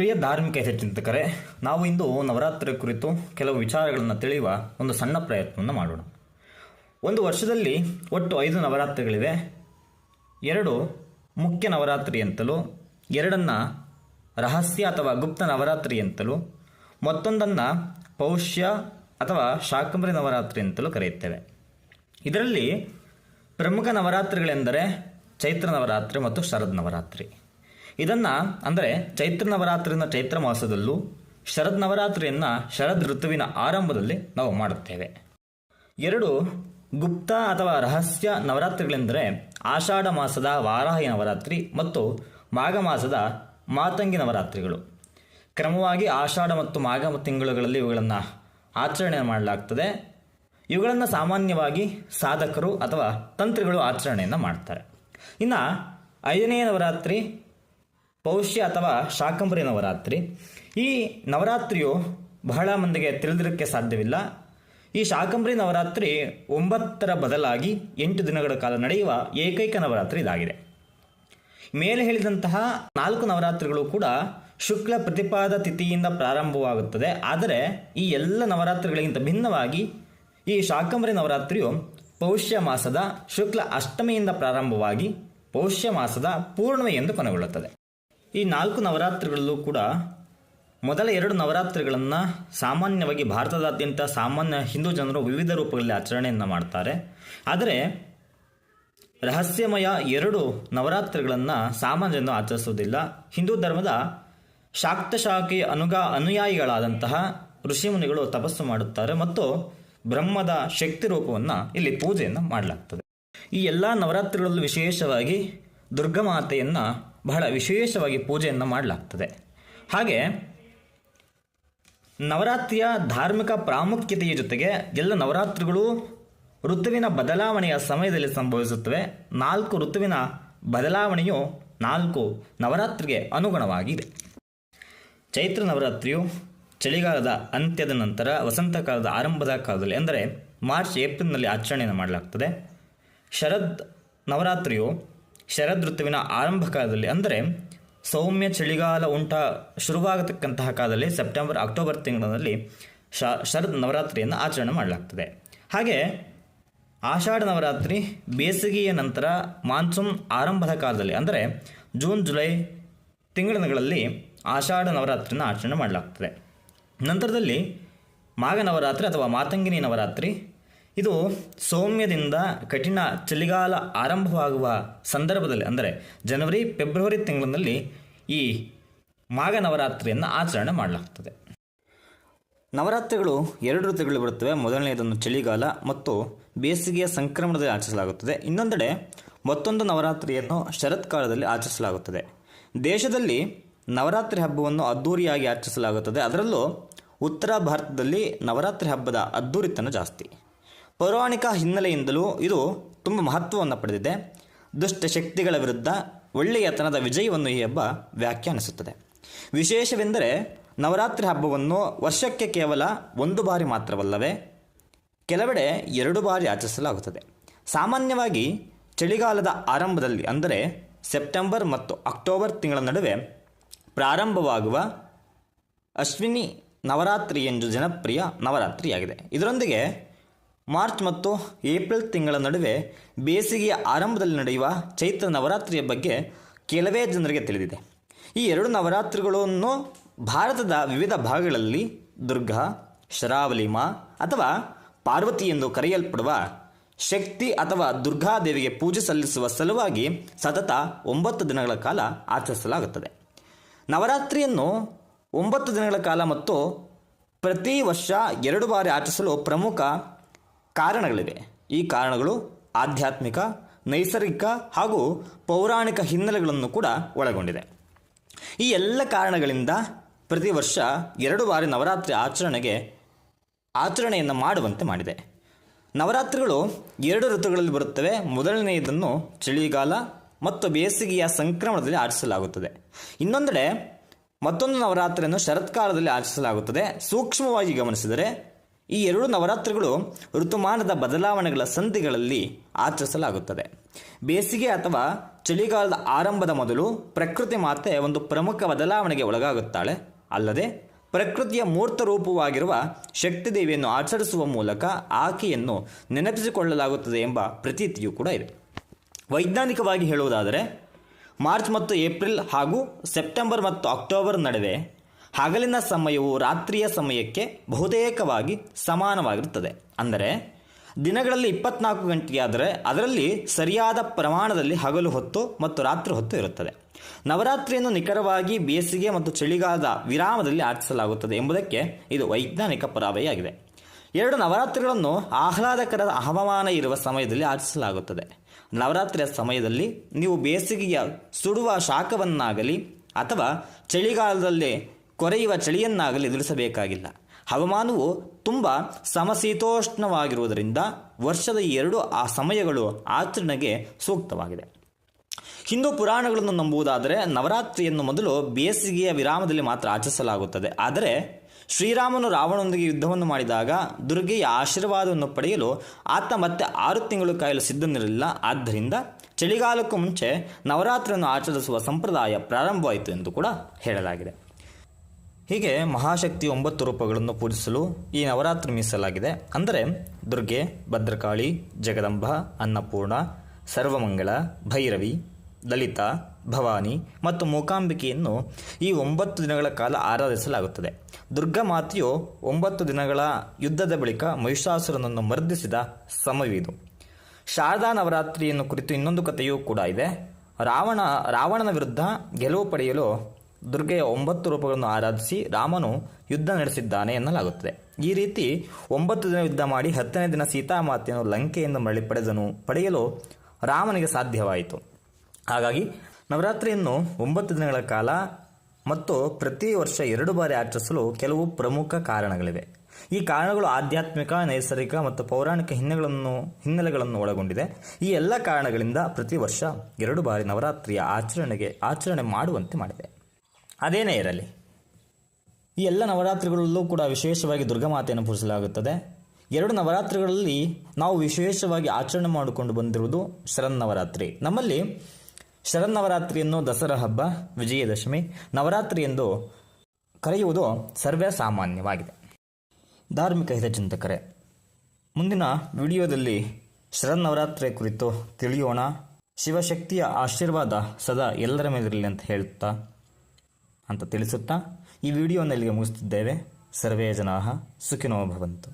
ಪ್ರಿಯ ಧಾರ್ಮಿಕ ಚಿಂತಕರೇ ನಾವು ಇಂದು ನವರಾತ್ರಿ ಕುರಿತು ಕೆಲವು ವಿಚಾರಗಳನ್ನು ತಿಳಿಯುವ ಒಂದು ಸಣ್ಣ ಪ್ರಯತ್ನವನ್ನು ಮಾಡೋಣ. ಒಂದು ವರ್ಷದಲ್ಲಿ ಒಟ್ಟು ಐದು ನವರಾತ್ರಿಗಳಿವೆ. ಎರಡು ಮುಖ್ಯ ನವರಾತ್ರಿ ಅಂತಲೂ, ಎರಡನ್ನು ರಹಸ್ಯ ಅಥವಾ ಗುಪ್ತ ನವರಾತ್ರಿ ಅಂತಲೂ, ಮತ್ತೊಂದನ್ನು ಪೌಷ್ಯ ಅಥವಾ ಶಾಕಂಬರಿ ನವರಾತ್ರಿ ಅಂತಲೂ ಕರೆಯುತ್ತೇವೆ. ಇದರಲ್ಲಿ ಪ್ರಮುಖ ನವರಾತ್ರಿಗಳೆಂದರೆ ಚೈತ್ರ ನವರಾತ್ರಿ ಮತ್ತು ಶರದ್ ನವರಾತ್ರಿ. ಇದನ್ನು ಅಂದರೆ ಚೈತ್ರ ನವರಾತ್ರಿಯನ್ನು ಚೈತ್ರ ಮಾಸದಲ್ಲೂ ಶರದ್ ನವರಾತ್ರಿಯನ್ನು ಶರದ್ ಋತುವಿನ ಆರಂಭದಲ್ಲಿ ನಾವು ಮಾಡುತ್ತೇವೆ. ಎರಡು, ಗುಪ್ತ ಅಥವಾ ರಹಸ್ಯ ನವರಾತ್ರಿಗಳೆಂದರೆ ಆಷಾಢ ಮಾಸದ ವಾರಾಹಿ ನವರಾತ್ರಿ ಮತ್ತು ಮಾಘ ಮಾಸದ ಮಾತಂಗಿ ನವರಾತ್ರಿಗಳು. ಕ್ರಮವಾಗಿ ಆಷಾಢ ಮತ್ತು ಮಾಘ ತಿಂಗಳುಗಳಲ್ಲಿ ಇವುಗಳನ್ನು ಆಚರಣೆ ಮಾಡಲಾಗ್ತದೆ. ಇವುಗಳನ್ನು ಸಾಮಾನ್ಯವಾಗಿ ಸಾಧಕರು ಅಥವಾ ತಂತ್ರಿಗಳು ಆಚರಣೆಯನ್ನು ಮಾಡ್ತಾರೆ. ಇನ್ನು ಐದನೇ ನವರಾತ್ರಿ ಪೌಷ್ಯ ಅಥವಾ ಶಾಕಂಬರಿ ನವರಾತ್ರಿ. ಈ ನವರಾತ್ರಿಯು ಬಹಳ ಮಂದಿಗೆ ತಿಳಿದಿರಕ್ಕೆ ಸಾಧ್ಯವಿಲ್ಲ. ಈ ಶಾಕಂಬರಿ ನವರಾತ್ರಿ ಒಂಬತ್ತರ ಬದಲಾಗಿ ಎಂಟು ದಿನಗಳ ಕಾಲ ನಡೆಯುವ ಏಕೈಕ ನವರಾತ್ರಿ ಇದಾಗಿದೆ. ಮೇಲೆ ಹೇಳಿದಂತಹ ನಾಲ್ಕು ನವರಾತ್ರಿಗಳು ಕೂಡ ಶುಕ್ಲ ಪ್ರತಿಪಾದ ತಿಥಿಯಿಂದ ಪ್ರಾರಂಭವಾಗುತ್ತದೆ. ಆದರೆ ಈ ಎಲ್ಲ ನವರಾತ್ರಿಗಳಿಗಿಂತ ಭಿನ್ನವಾಗಿ ಈ ಶಾಕಂಬರಿ ನವರಾತ್ರಿಯು ಪೌಷ್ಯ ಮಾಸದ ಶುಕ್ಲ ಅಷ್ಟಮಿಯಿಂದ ಪ್ರಾರಂಭವಾಗಿ ಪೌಷ್ಯ ಮಾಸದ ಪೂರ್ಣಿಮೆ ಎಂದು ಕೊನೆಗೊಳ್ಳುತ್ತದೆ. ಈ ನಾಲ್ಕು ನವರಾತ್ರಿಗಳಲ್ಲೂ ಕೂಡ ಮೊದಲ ಎರಡು ನವರಾತ್ರಿಗಳನ್ನು ಸಾಮಾನ್ಯವಾಗಿ ಭಾರತದಾದ್ಯಂತ ಸಾಮಾನ್ಯ ಹಿಂದೂ ಜನರು ವಿವಿಧ ರೂಪಗಳಲ್ಲಿ ಆಚರಣೆಯನ್ನು ಮಾಡ್ತಾರೆ. ಆದರೆ ರಹಸ್ಯಮಯ ಎರಡು ನವರಾತ್ರಿಗಳನ್ನು ಸಾಮಾನ್ಯ ಜನರು ಆಚರಿಸುವುದಿಲ್ಲ. ಹಿಂದೂ ಧರ್ಮದ ಶಾಕ್ತ ಶಾಖೆ ಅನುಗ ಅನುಯಾಯಿಗಳಾದಂತಹ ಋಷಿಮುನಿಗಳು ತಪಸ್ಸು ಮಾಡುತ್ತಾರೆ ಮತ್ತು ಬ್ರಹ್ಮದ ಶಕ್ತಿ ರೂಪವನ್ನು ಇಲ್ಲಿ ಪೂಜೆಯನ್ನು ಮಾಡಲಾಗ್ತದೆ. ಈ ಎಲ್ಲ ನವರಾತ್ರಿಗಳಲ್ಲೂ ವಿಶೇಷವಾಗಿ ದುರ್ಗಮಾತೆಯನ್ನು ಬಹಳ ವಿಶೇಷವಾಗಿ ಪೂಜೆಯನ್ನು ಮಾಡಲಾಗ್ತದೆ. ಹಾಗೆ ನವರಾತ್ರಿಯ ಧಾರ್ಮಿಕ ಪ್ರಾಮುಖ್ಯತೆಯ ಜೊತೆಗೆ ಎಲ್ಲ ನವರಾತ್ರಿಗಳು ಋತುವಿನ ಬದಲಾವಣೆಯ ಸಮಯದಲ್ಲಿ ಸಂಭವಿಸುತ್ತವೆ. ನಾಲ್ಕು ಋತುವಿನ ಬದಲಾವಣೆಯು ನಾಲ್ಕು ನವರಾತ್ರಿಗೆ ಅನುಗುಣವಾಗಿದೆ. ಚೈತ್ರ ನವರಾತ್ರಿಯು ಚಳಿಗಾಲದ ಅಂತ್ಯದ ನಂತರ ವಸಂತಕಾಲದ ಆರಂಭದ ಕಾಲದಲ್ಲಿ ಅಂದರೆ ಮಾರ್ಚ್ ಏಪ್ರಿಲ್ನಲ್ಲಿ ಆಚರಣೆಯನ್ನು ಮಾಡಲಾಗ್ತದೆ. ಶರದ್ ನವರಾತ್ರಿಯು ಶರದ್ ಋತುವಿನ ಆರಂಭ ಕಾಲದಲ್ಲಿ, ಅಂದರೆ ಸೌಮ್ಯ ಚಳಿಗಾಲ ಉಂಟ ಶುರುವಾಗತಕ್ಕಂತಹ ಕಾಲದಲ್ಲಿ ಸೆಪ್ಟೆಂಬರ್, ಅಕ್ಟೋಬರ್ ತಿಂಗಳಿನಲ್ಲಿ ಶ, ಶರದ್ ನವರಾತ್ರಿಯನ್ನು ಆಚರಣೆ ಮಾಡಲಾಗ್ತದೆ. ಹಾಗೆ ಆಷಾಢ ನವರಾತ್ರಿ ಬೇಸಿಗೆಯ ನಂತರ ಮಾನ್ಸೂನ್ ಆರಂಭದ ಕಾಲದಲ್ಲಿ, ಅಂದರೆ ಜೂನ್, ಜುಲೈ ತಿಂಗಳಿನಲ್ಲಿ ಆಷಾಢ ನವರಾತ್ರಿಯನ್ನು ಆಚರಣೆ ಮಾಡಲಾಗ್ತದೆ. ನಂತರದಲ್ಲಿ ಮಾಘ ನವರಾತ್ರಿ ಅಥವಾ ಮಾತಂಗಿನಿ ನವರಾತ್ರಿ ಇದು ಸೌಮ್ಯದಿಂದ ಕಠಿಣ ಚಳಿಗಾಲ ಆರಂಭವಾಗುವ ಸಂದರ್ಭದಲ್ಲಿ, ಅಂದರೆ ಜನವರಿ, ಫೆಬ್ರವರಿ ತಿಂಗಳಿನಲ್ಲಿ ಈ ಮಾಘ ನವರಾತ್ರಿಯನ್ನು ಆಚರಣೆ ಮಾಡಲಾಗ್ತದೆ. ನವರಾತ್ರಿಗಳು ಎರಡು ಋತುಗಳು ಬರುತ್ತವೆ. ಮೊದಲನೆಯದನ್ನು ಚಳಿಗಾಲ ಮತ್ತು ಬೇಸಿಗೆಯ ಸಂಕ್ರಮಣದಲ್ಲಿ ಆಚರಿಸಲಾಗುತ್ತದೆ. ಇನ್ನೊಂದೆಡೆ ಮತ್ತೊಂದು ನವರಾತ್ರಿಯನ್ನು ಶರತ್ಕಾಲದಲ್ಲಿ ಆಚರಿಸಲಾಗುತ್ತದೆ. ದೇಶದಲ್ಲಿ ನವರಾತ್ರಿ ಹಬ್ಬವನ್ನು ಅದ್ಧೂರಿಯಾಗಿ ಆಚರಿಸಲಾಗುತ್ತದೆ. ಅದರಲ್ಲೂ ಉತ್ತರ ಭಾರತದಲ್ಲಿ ನವರಾತ್ರಿ ಹಬ್ಬದ ಅದ್ಧೂರಿತನ ಜಾಸ್ತಿ. ಪೌರಾಣಿಕ ಹಿನ್ನೆಲೆಯಿಂದಲೂ ಇದು ತುಂಬ ಮಹತ್ವವನ್ನು ಪಡೆದಿದೆ. ದುಷ್ಟ ಶಕ್ತಿಗಳ ವಿರುದ್ಧ ಒಳ್ಳೆಯತನದ ವಿಜಯವನ್ನು ಈ ಹಬ್ಬ ವ್ಯಾಖ್ಯಾನಿಸುತ್ತದೆ ವಿಶೇಷವೆಂದರೆ ನವರಾತ್ರಿ ಹಬ್ಬವನ್ನು ವರ್ಷಕ್ಕೆ ಕೇವಲ ಒಂದು ಬಾರಿ ಮಾತ್ರವಲ್ಲವೇ ಕೆಲವೆಡೆ ಎರಡು ಬಾರಿ ಆಚರಿಸಲಾಗುತ್ತದೆ. ಸಾಮಾನ್ಯವಾಗಿ ಚಳಿಗಾಲದ ಆರಂಭದಲ್ಲಿ ಅಂದರೆ ಸೆಪ್ಟೆಂಬರ್ ಮತ್ತು ಅಕ್ಟೋಬರ್ ತಿಂಗಳ ನಡುವೆ ಪ್ರಾರಂಭವಾಗುವ ಅಶ್ವಿನಿ ನವರಾತ್ರಿ ಎಂದು ಜನಪ್ರಿಯ ನವರಾತ್ರಿಯಾಗಿದೆ. ಇದರೊಂದಿಗೆ ಮಾರ್ಚ್ ಮತ್ತು ಏಪ್ರಿಲ್ ತಿಂಗಳ ನಡುವೆ ಬೇಸಿಗೆಯ ಆರಂಭದಲ್ಲಿ ನಡೆಯುವ ಚೈತ್ರ ನವರಾತ್ರಿಯ ಬಗ್ಗೆ ಕೆಲವೇ ಜನರಿಗೆ ತಿಳಿದಿದೆ. ಈ ಎರಡು ನವರಾತ್ರಿಗಳನ್ನು ಭಾರತದ ವಿವಿಧ ಭಾಗಗಳಲ್ಲಿ ದುರ್ಗಾ, ಶರಾವಲಿಮಾ ಅಥವಾ ಪಾರ್ವತಿ ಎಂದು ಕರೆಯಲ್ಪಡುವ ಶಕ್ತಿ ಅಥವಾ ದುರ್ಗಾದೇವಿಗೆ ಪೂಜೆ ಸಲ್ಲಿಸುವ ಸಲುವಾಗಿ ಸತತ ಒಂಬತ್ತು ದಿನಗಳ ಕಾಲ ಆಚರಿಸಲಾಗುತ್ತದೆ. ನವರಾತ್ರಿಯನ್ನು ಒಂಬತ್ತು ದಿನಗಳ ಕಾಲ ಮತ್ತು ಪ್ರತಿ ವರ್ಷ ಎರಡು ಬಾರಿ ಆಚರಿಸಲು ಪ್ರಮುಖ ಕಾರಣಗಳಿವೆ. ಈ ಕಾರಣಗಳು ಆಧ್ಯಾತ್ಮಿಕ, ನೈಸರ್ಗಿಕ ಹಾಗೂ ಪೌರಾಣಿಕ ಹಿನ್ನೆಲೆಗಳನ್ನು ಕೂಡ ಒಳಗೊಂಡಿದೆ. ಈ ಎಲ್ಲ ಕಾರಣಗಳಿಂದ ಪ್ರತಿ ವರ್ಷ ಎರಡು ಬಾರಿ ನವರಾತ್ರಿ ಆಚರಣೆಗೆ ಆಚರಣೆಯನ್ನು ಮಾಡುವಂತೆ ಮಾಡಿದೆ. ನವರಾತ್ರಿಗಳು ಎರಡು ಋತುಗಳಲ್ಲಿ ಬರುತ್ತವೆ. ಮೊದಲನೆಯದನ್ನು ಚಳಿಗಾಲ ಮತ್ತು ಬೇಸಿಗೆಯ ಸಂಕ್ರಮಣದಲ್ಲಿ ಆಚರಿಸಲಾಗುತ್ತದೆ. ಇನ್ನೊಂದೆಡೆ ಮತ್ತೊಂದು ನವರಾತ್ರಿಯನ್ನು ಶರತ್ಕಾಲದಲ್ಲಿ ಆಚರಿಸಲಾಗುತ್ತದೆ. ಸೂಕ್ಷ್ಮವಾಗಿ ಗಮನಿಸಿದರೆ ಈ ಎರಡು ನವರಾತ್ರಿಗಳು ಋತುಮಾನದ ಬದಲಾವಣೆಗಳ ಸಂಧಿಗಳಲ್ಲಿ ಆಚರಿಸಲಾಗುತ್ತದೆ. ಬೇಸಿಗೆ ಅಥವಾ ಚಳಿಗಾಲದ ಆರಂಭದ ಮೊದಲು ಪ್ರಕೃತಿ ಮಾತೆ ಒಂದು ಪ್ರಮುಖ ಬದಲಾವಣೆಗೆ ಒಳಗಾಗುತ್ತಾಳೆ. ಅಲ್ಲದೆ ಪ್ರಕೃತಿಯ ಮೂರ್ತ ರೂಪವಾಗಿರುವ ಶಕ್ತಿದೇವಿಯನ್ನು ಆಚರಿಸುವ ಮೂಲಕ ಆಕೆಯನ್ನು ನೆನಪಿಸಿಕೊಳ್ಳಲಾಗುತ್ತದೆ ಎಂಬ ಪ್ರತೀತಿಯೂ ಕೂಡ ಇದೆ. ವೈಜ್ಞಾನಿಕವಾಗಿ ಹೇಳುವುದಾದರೆ, ಮಾರ್ಚ್ ಮತ್ತು ಏಪ್ರಿಲ್ ಹಾಗೂ ಸೆಪ್ಟೆಂಬರ್ ಮತ್ತು ಅಕ್ಟೋಬರ್ ನಡುವೆ ಹಗಲಿನ ಸಮಯವು ರಾತ್ರಿಯ ಸಮಯಕ್ಕೆ ಬಹುತೇಕವಾಗಿ ಸಮಾನವಾಗಿರುತ್ತದೆ. ಅಂದರೆ, ದಿನಗಳಲ್ಲಿ ಇಪ್ಪತ್ನಾಲ್ಕು ಗಂಟೆಯಾದರೆ ಅದರಲ್ಲಿ ಸರಿಯಾದ ಪ್ರಮಾಣದಲ್ಲಿ ಹಗಲು ಹೊತ್ತು ಮತ್ತು ರಾತ್ರಿ ಹೊತ್ತು ಇರುತ್ತದೆ. ನವರಾತ್ರಿಯನ್ನು ನಿಖರವಾಗಿ ಬೇಸಿಗೆ ಮತ್ತು ಚಳಿಗಾಲದ ವಿರಾಮದಲ್ಲಿ ಆಚರಿಸಲಾಗುತ್ತದೆ ಎಂಬುದಕ್ಕೆ ಇದು ವೈಜ್ಞಾನಿಕ ಪುರಾವೆಯಾಗಿದೆ. ಎರಡು ನವರಾತ್ರಿಗಳನ್ನು ಆಹ್ಲಾದಕರ ಹವಾಮಾನ ಇರುವ ಸಮಯದಲ್ಲಿ ಆಚರಿಸಲಾಗುತ್ತದೆ. ನವರಾತ್ರಿಯ ಸಮಯದಲ್ಲಿ ನೀವು ಬೇಸಿಗೆಯ ಸುಡುವ ಶಾಖವನ್ನಾಗಲಿ ಅಥವಾ ಚಳಿಗಾಲದಲ್ಲಿ ಕೊರೆಯುವ ಚಳಿಯನ್ನಾಗಲಿ ಎದುರಿಸಬೇಕಾಗಿಲ್ಲ. ಹವಾಮಾನವು ತುಂಬ ಸಮಶೀತೋಷ್ಣವಾಗಿರುವುದರಿಂದ ವರ್ಷದ ಎರಡು ಆ ಸಮಯಗಳು ಆಚರಣೆಗೆ ಸೂಕ್ತವಾಗಿದೆ. ಹಿಂದೂ ಪುರಾಣಗಳನ್ನು ನಂಬುವುದಾದರೆ ನವರಾತ್ರಿಯನ್ನು ಮೊದಲು ಬೇಸಿಗೆಯ ವಿರಾಮದಲ್ಲಿ ಮಾತ್ರ ಆಚರಿಸಲಾಗುತ್ತದೆ. ಆದರೆ ಶ್ರೀರಾಮನು ರಾವಣನೊಂದಿಗೆ ಯುದ್ಧವನ್ನು ಮಾಡಿದಾಗ ದುರ್ಗೆಯ ಆಶೀರ್ವಾದವನ್ನು ಪಡೆಯಲು ಆತ ಮತ್ತೆ ಆರು ತಿಂಗಳು ಕಾಯಲು ಸಿದ್ಧನಿರಲಿಲ್ಲ. ಆದ್ದರಿಂದ ಚಳಿಗಾಲಕ್ಕೂ ಮುಂಚೆ ನವರಾತ್ರಿಯನ್ನು ಆಚರಿಸುವ ಸಂಪ್ರದಾಯ ಪ್ರಾರಂಭವಾಯಿತು ಎಂದು ಕೂಡ ಹೇಳಲಾಗಿದೆ. ಹೀಗೆ ಮಹಾಶಕ್ತಿ ಒಂಬತ್ತು ರೂಪಗಳನ್ನು ಪೂಜಿಸಲು ಈ ನವರಾತ್ರಿ ಮೀಸಲಾಗಿದೆ. ಅಂದರೆ ದುರ್ಗೆ, ಭದ್ರಕಾಳಿ, ಜಗದಂಬ, ಅನ್ನಪೂರ್ಣ, ಸರ್ವಮಂಗಳ, ಭೈರವಿ ದಲಿತ ಭವಾನಿ ಮತ್ತು ಮೂಕಾಂಬಿಕೆಯನ್ನು ಈ ಒಂಬತ್ತು ದಿನಗಳ ಕಾಲ ಆರಾಧಿಸಲಾಗುತ್ತದೆ. ದುರ್ಗಾ ಮಾತೆಯು ಒಂಬತ್ತು ದಿನಗಳ ಯುದ್ಧದ ಬಳಿಕ ಮಹಿಷಾಸುರನನ್ನು ಮರ್ದಿಸಿದ ಸಮಯವಿದು. ಶಾರದಾ ನವರಾತ್ರಿಯನ್ನು ಕುರಿತು ಇನ್ನೊಂದು ಕಥೆಯೂ ಕೂಡ ಇದೆ. ರಾವಣ, ರಾವಣನ ವಿರುದ್ಧ ಗೆಲುವು ಪಡೆಯಲು ದುರ್ಗೆಯ ಒಂಬತ್ತು ರೂಪಗಳನ್ನು ಆರಾಧಿಸಿ ರಾಮನು ಯುದ್ಧ ನಡೆಸಿದ್ದಾನೆ ಎನ್ನಲಾಗುತ್ತದೆ. ಈ ರೀತಿ ಒಂಬತ್ತು ದಿನ ಯುದ್ಧ ಮಾಡಿ ಹತ್ತನೇ ದಿನ ಸೀತಾಮಾತೆಯನ್ನು ಲಂಕೆಯಿಂದ ಮರಳಿ ಪಡೆದನು, ಪಡೆಯಲು ರಾಮನಿಗೆ ಸಾಧ್ಯವಾಯಿತು. ಹಾಗಾಗಿ ನವರಾತ್ರಿಯನ್ನು ಒಂಬತ್ತು ದಿನಗಳ ಕಾಲ ಮತ್ತು ಪ್ರತಿ ವರ್ಷ ಎರಡು ಬಾರಿ ಆಚರಿಸಲು ಕೆಲವು ಪ್ರಮುಖ ಕಾರಣಗಳಿವೆ. ಈ ಕಾರಣಗಳು ಆಧ್ಯಾತ್ಮಿಕ, ನೈಸರ್ಗಿಕ ಮತ್ತು ಪೌರಾಣಿಕ ಹಿನ್ನೆಲೆಗಳನ್ನು ಹಿನ್ನೆಲೆಗಳನ್ನು ಒಳಗೊಂಡಿದೆ. ಈ ಎಲ್ಲ ಕಾರಣಗಳಿಂದ ಪ್ರತಿ ವರ್ಷ ಎರಡು ಬಾರಿ ನವರಾತ್ರಿಯ ಆಚರಣೆಗೆ, ಆಚರಣೆ ಮಾಡುವಂತೆ ಮಾಡಿದೆ. ಅದೇನೇ ಇರಲಿ. ಈ ಎಲ್ಲ ನವರಾತ್ರಿಗಳಲ್ಲೂ ಕೂಡ ವಿಶೇಷವಾಗಿ ದುರ್ಗಾಮಾತೆಯನ್ನು ಪೂಜಿಸಲಾಗುತ್ತದೆ. ಎರಡು ನವರಾತ್ರಿಗಳಲ್ಲಿ ನಾವು ವಿಶೇಷವಾಗಿ ಆಚರಣೆ ಮಾಡಿಕೊಂಡು ಬಂದಿರುವುದು ಶರನ್ನವರಾತ್ರಿ ನಮ್ಮಲ್ಲಿ ಶರನ್ನವರಾತ್ರಿಯನ್ನು ದಸರಾ ಹಬ್ಬ, ವಿಜಯದಶಮಿ, ನವರಾತ್ರಿ ಎಂದು ಕರೆಯುವುದು ಸರ್ವೇ ಸಾಮಾನ್ಯವಾಗಿದೆ. ಧಾರ್ಮಿಕ ಹಿತಚಿಂತಕರೇ, ಮುಂದಿನ ವಿಡಿಯೋದಲ್ಲಿ ಶರನ್ನವರಾತ್ರಿಯ ಕುರಿತು ತಿಳಿಯೋಣ. ಶಿವಶಕ್ತಿಯ ಆಶೀರ್ವಾದ ಸದಾ ಎಲ್ಲರ ಮೇಲಿರಲಿ ಅಂತ ಹೇಳುತ್ತಾ ಅಂತ ತಿಳಿಸುತ್ತಾ ಈ ವಿಡಿಯೋನಲ್ಲಿಗೆ ಮುಗಿಸುತ್ತಿದ್ದೇವೆ ಸರ್ವೇ ಜನಾಹ ಸುಖಿನೋ ಭವಂತು.